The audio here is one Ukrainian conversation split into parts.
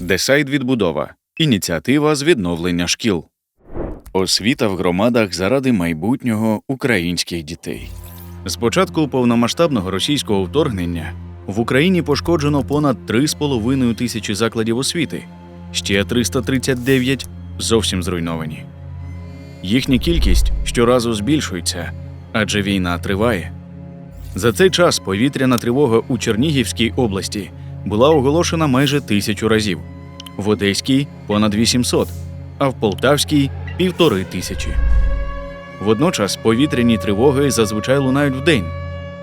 Десайд відбудова. Ініціатива з відновлення шкіл. Освіта в громадах заради майбутнього українських дітей. З початку повномасштабного російського вторгнення в Україні пошкоджено понад 3,5 тисячі закладів освіти, ще 339 зовсім зруйновані. Їхня кількість щоразу збільшується, адже війна триває. За цей час повітряна тривога у Чернігівській області була оголошена майже тисячу разів, в Одеській понад 800, а в Полтавській півтори тисячі. Водночас повітряні тривоги зазвичай лунають вдень.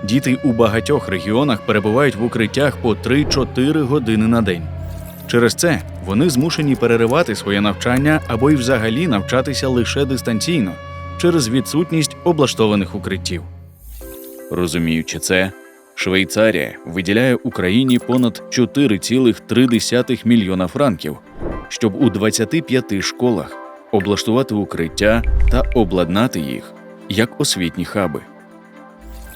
Діти у багатьох регіонах перебувають в укриттях по 3-4 години на день. Через це вони змушені переривати своє навчання або й взагалі навчатися лише дистанційно через відсутність облаштованих укриттів. Розуміючи це, Швейцарія виділяє Україні понад 4,3 мільйона франків, щоб у 25 школах облаштувати укриття та обладнати їх як освітні хаби.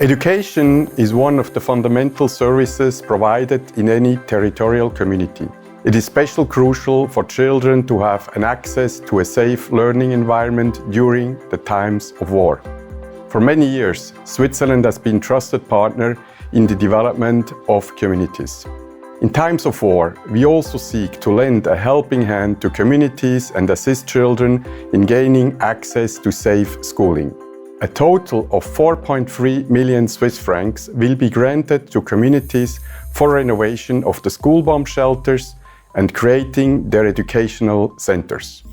Education is one of the fundamental services provided in any territorial community. It is especially crucial for children to have an access to a safe learning environment during the times of war. For many years, Switzerland has been trusted partner in the development of communities. In times of war, we also seek to lend a helping hand to communities and assist children in gaining access to safe schooling. A total of 4.3 million Swiss francs will be granted to communities for renovation of the school bomb shelters and creating their educational centers.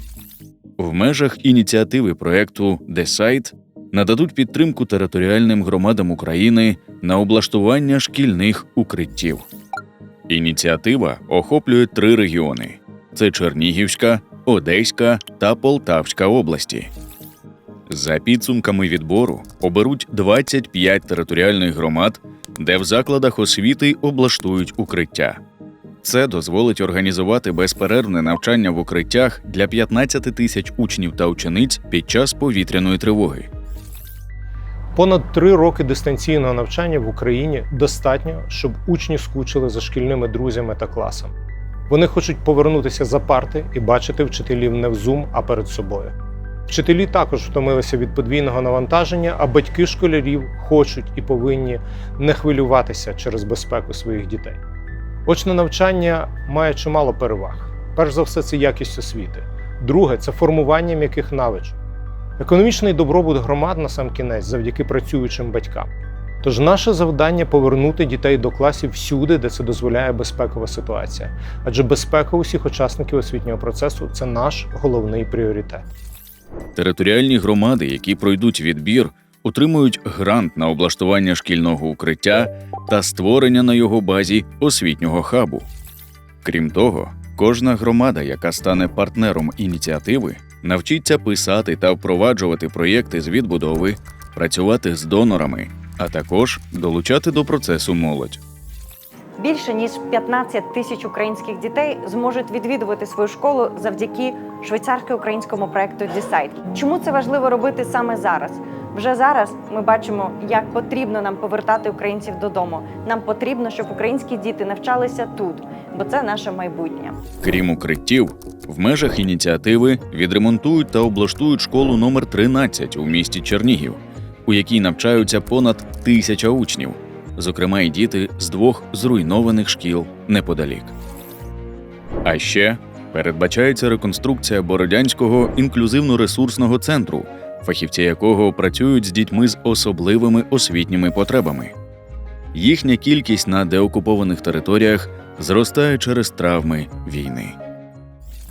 В межах ініціативи проекту «Десайт» нададуть підтримку територіальним громадам України на облаштування шкільних укриттів. Ініціатива охоплює три регіони: це Чернігівська, Одеська та Полтавська області. За підсумками відбору оберуть 25 територіальних громад, де в закладах освіти облаштують укриття. Це дозволить організувати безперервне навчання в укриттях для 15 тисяч учнів та учениць під час повітряної тривоги. Понад три роки дистанційного навчання в Україні достатньо, щоб учні скучили за шкільними друзями та класом. Вони хочуть повернутися за парти і бачити вчителів не в Zoom, а перед собою. Вчителі також втомилися від подвійного навантаження, а батьки школярів хочуть і повинні не хвилюватися через безпеку своїх дітей. Очне навчання має чимало переваг. Перш за все, це якість освіти. Друге це формування м'яких навичок. Економічний добробут громад на сам кінець завдяки працюючим батькам. Тож наше завдання повернути дітей до класів всюди, де це дозволяє безпекова ситуація. Адже безпека усіх учасників освітнього процесу це наш головний пріоритет. Територіальні громади, які пройдуть відбір, отримують грант на облаштування шкільного укриття та створення на його базі освітнього хабу. Крім того, кожна громада, яка стане партнером ініціативи, навчиться писати та впроваджувати проєкти з відбудови, працювати з донорами, а також долучати до процесу молодь. Більше ніж 15 тисяч українських дітей зможуть відвідувати свою школу завдяки швейцарсько-українському проекту Decide. Чому це важливо робити саме зараз? Вже зараз ми бачимо, як потрібно нам повертати українців додому. Нам потрібно, щоб українські діти навчалися тут, бо це наше майбутнє. Крім укриттів, в межах ініціативи відремонтують та облаштують школу номер 13 у місті Чернігів, у якій навчаються понад тисяча учнів, зокрема й діти з двох зруйнованих шкіл неподалік. А ще передбачається реконструкція Бородянського інклюзивно-ресурсного центру, фахівці якого працюють з дітьми з особливими освітніми потребами. Їхня кількість на деокупованих територіях зростає через травми війни.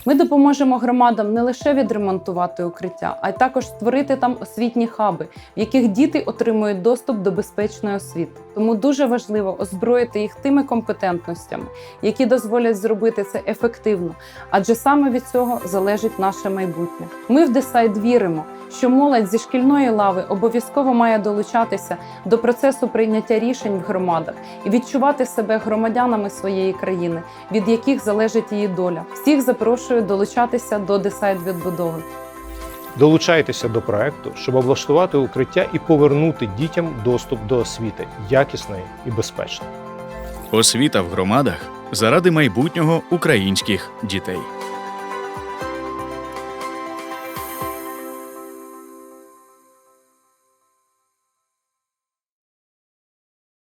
Ми допоможемо громадам не лише відремонтувати укриття, а й також створити там освітні хаби, в яких діти отримують доступ до безпечної освіти. Тому дуже важливо озброїти їх тими компетентностями, які дозволять зробити це ефективно, адже саме від цього залежить наше майбутнє. Ми в Десайд віримо, що молодь зі шкільної лави обов'язково має долучатися до процесу прийняття рішень в громадах і відчувати себе громадянами своєї країни, від яких залежить її доля. Всіх запрошую долучатися до Десайд відбудови. Долучайтеся до проекту, щоб облаштувати укриття і повернути дітям доступ до освіти якісної і безпечної. Освіта в громадах заради майбутнього українських дітей.